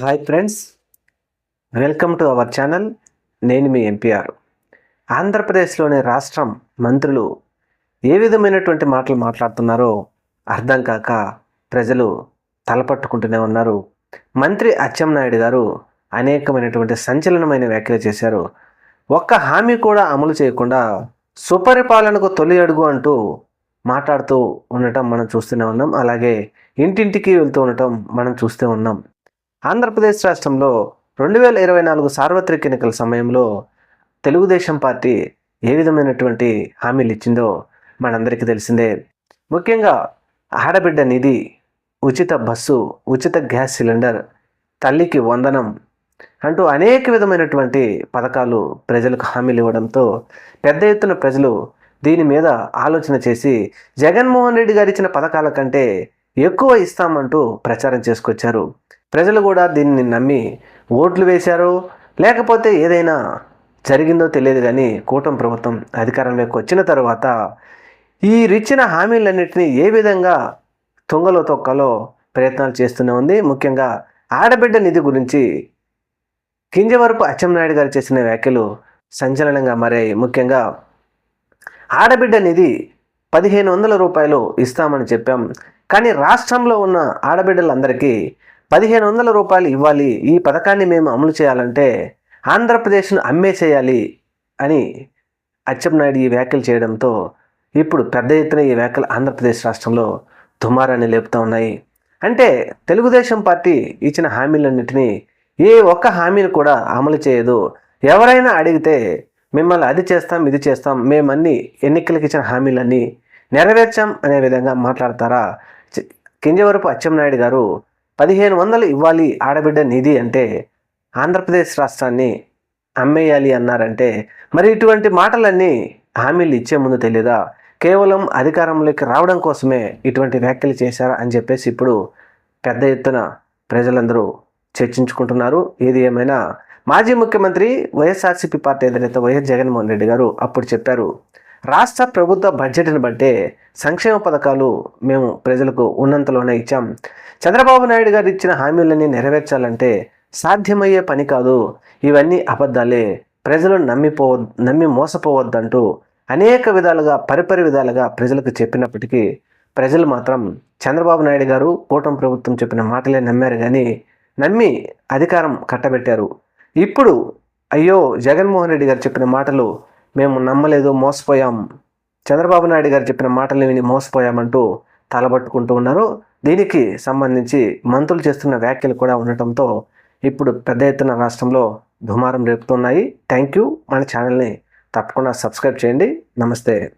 Hi friends welcome to our channel నేను మీ NPR ఆంధ్రప్రదేశ్లోని రాష్ట్రం మంత్రులు ఏ విధమైనటువంటి మాటలు మాట్లాడుతున్నారో అర్థం కాక ప్రజలు తలపట్టుకుంటూనే ఉన్నారు. మంత్రి అచ్చెన్నాయుడు గారు అనేకమైనటువంటి సంచలనమైన వ్యాఖ్యలు చేశారు. ఒక్క హామీ కూడా అమలు చేయకుండా సుపరిపాలనకు తొలి అడుగు అంటూ మాట్లాడుతూ ఉండటం మనం చూస్తూనే ఉన్నాం. అలాగే ఇంటింటికి వెళ్తూ ఉండటం మనం చూస్తూ ఉన్నాం. ఆంధ్రప్రదేశ్ రాష్ట్రంలో రెండు వేల ఇరవై నాలుగు సార్వత్రిక ఎన్నికల సమయంలో తెలుగుదేశం పార్టీ ఏ విధమైనటువంటి హామీలు ఇచ్చిందో మనందరికీ తెలిసిందే. ముఖ్యంగా ఆడబిడ్డ నిధి ఉచిత బస్సు ఉచిత గ్యాస్ సిలిండర్ తల్లికి వందనం అంటూ అనేక విధమైనటువంటి పథకాలు ప్రజలకు హామీలు ఇవ్వడంతో పెద్ద ఎత్తున ప్రజలు దీని మీద ఆలోచన చేసి జగన్మోహన్ రెడ్డి గారు ఇచ్చిన పథకాల కంటే ఎక్కువ ఇస్తామంటూ ప్రచారం చేసుకొచ్చారు. ప్రజలు కూడా దీన్ని నమ్మి ఓట్లు వేశారు. లేకపోతే ఏదైనా జరిగిందో తెలియదు కానీ కూటమి ప్రభుత్వం అధికారంలోకి వచ్చిన తర్వాత ఈ ఇచ్చిన హామీలన్నింటినీ ఏ విధంగా తుంగలో తొక్కలో ప్రయత్నాలు చేస్తూనే ఉంది. ముఖ్యంగా ఆడబిడ్డ నిధి గురించి కింజవరపు అచ్చెన్నాయుడు గారు చేసిన వ్యాఖ్యలు సంచలనంగా మారాయి. ముఖ్యంగా ఆడబిడ్డ నిధి పదిహేను వందల రూపాయలు ఇస్తామని చెప్పాం. కానీ రాష్ట్రంలో ఉన్న ఆడబిడ్డలందరికీ పదిహేను వందల రూపాయలు ఇవ్వాలి. ఈ పథకాన్ని మేము అమలు చేయాలంటే ఆంధ్రప్రదేశ్ను అమ్మేసేయాలి అని అచ్చెన్నాయుడు ఈ వ్యాఖ్యలు చేయడంతో ఇప్పుడు పెద్ద ఎత్తున ఈ వ్యాఖ్యలు ఆంధ్రప్రదేశ్ రాష్ట్రంలో దుమారాన్ని లేపుతూ ఉన్నాయి. అంటే తెలుగుదేశం పార్టీ ఇచ్చిన హామీలన్నింటినీ ఏ ఒక్క హామీని కూడా అమలు చేయదు. ఎవరైనా అడిగితే మిమ్మల్ని అది చేస్తాం ఇది చేస్తాం మేమన్నీ ఎన్నికలకు ఇచ్చిన హామీలన్నీ నెరవేర్చాం అనే విధంగా మాట్లాడతారా? కింజవరపు అచ్చెన్నాయుడు గారు పదిహేను వందలు ఇవ్వాలి ఆడబిడ్డ నిధి అంటే ఆంధ్రప్రదేశ్ రాష్ట్రాన్ని అమ్మేయాలి అన్నారంటే మరి ఇటువంటి మాటలన్నీ హామీలు ఇచ్చే ముందు తెలియదా కేవలం అధికారంలోకి రావడం కోసమే ఇటువంటి వ్యాఖ్యలు చేశారా అని చెప్పేసి ఇప్పుడు పెద్ద ఎత్తున ప్రజలందరూ చర్చించుకుంటున్నారు. ఏది ఏమైనా మాజీ ముఖ్యమంత్రి వైఎస్ఆర్సీపీ పార్టీ అధినేత వైఎస్ జగన్మోహన్ రెడ్డి గారు అప్పుడు చెప్పారు. రాష్ట్ర ప్రభుత్వ బడ్జెట్ని బట్టే సంక్షేమ పథకాలు మేము ప్రజలకు ఉన్నంతలోనే ఇచ్చాం. చంద్రబాబు నాయుడు గారు ఇచ్చిన హామీలన్నీ నెరవేర్చాలంటే సాధ్యమయ్యే పని కాదు. ఇవన్నీ అబద్ధాలే. ప్రజలు నమ్మిపో నమ్మి మోసపోవద్దంటూ అనేక విధాలుగా పరిపరి విధాలుగా ప్రజలకు చెప్పినప్పటికీ ప్రజలు మాత్రం చంద్రబాబు నాయుడు గారు కూటమి ప్రభుత్వం చెప్పిన మాటలే నమ్మారు కానీ నమ్మి అధికారం కట్టబెట్టారు. ఇప్పుడు అయ్యో జగన్మోహన్ రెడ్డి గారు చెప్పిన మాటలు మేము నమ్మలేదు మోసపోయాం. చంద్రబాబు నాయుడు గారు చెప్పిన మాటలు విని మోసపోయామంటూ తలబట్టుకుంటూ ఉన్నారు. దీనికి సంబంధించి మంత్రులు చేస్తున్న వ్యాఖ్యలు కూడా ఉండటంతో ఇప్పుడు పెద్ద ఎత్తున రాష్ట్రంలో దుమారం రేపుతున్నాయి. Thank you. మన ఛానల్ని తప్పకుండా సబ్స్క్రైబ్ చేయండి. నమస్తే.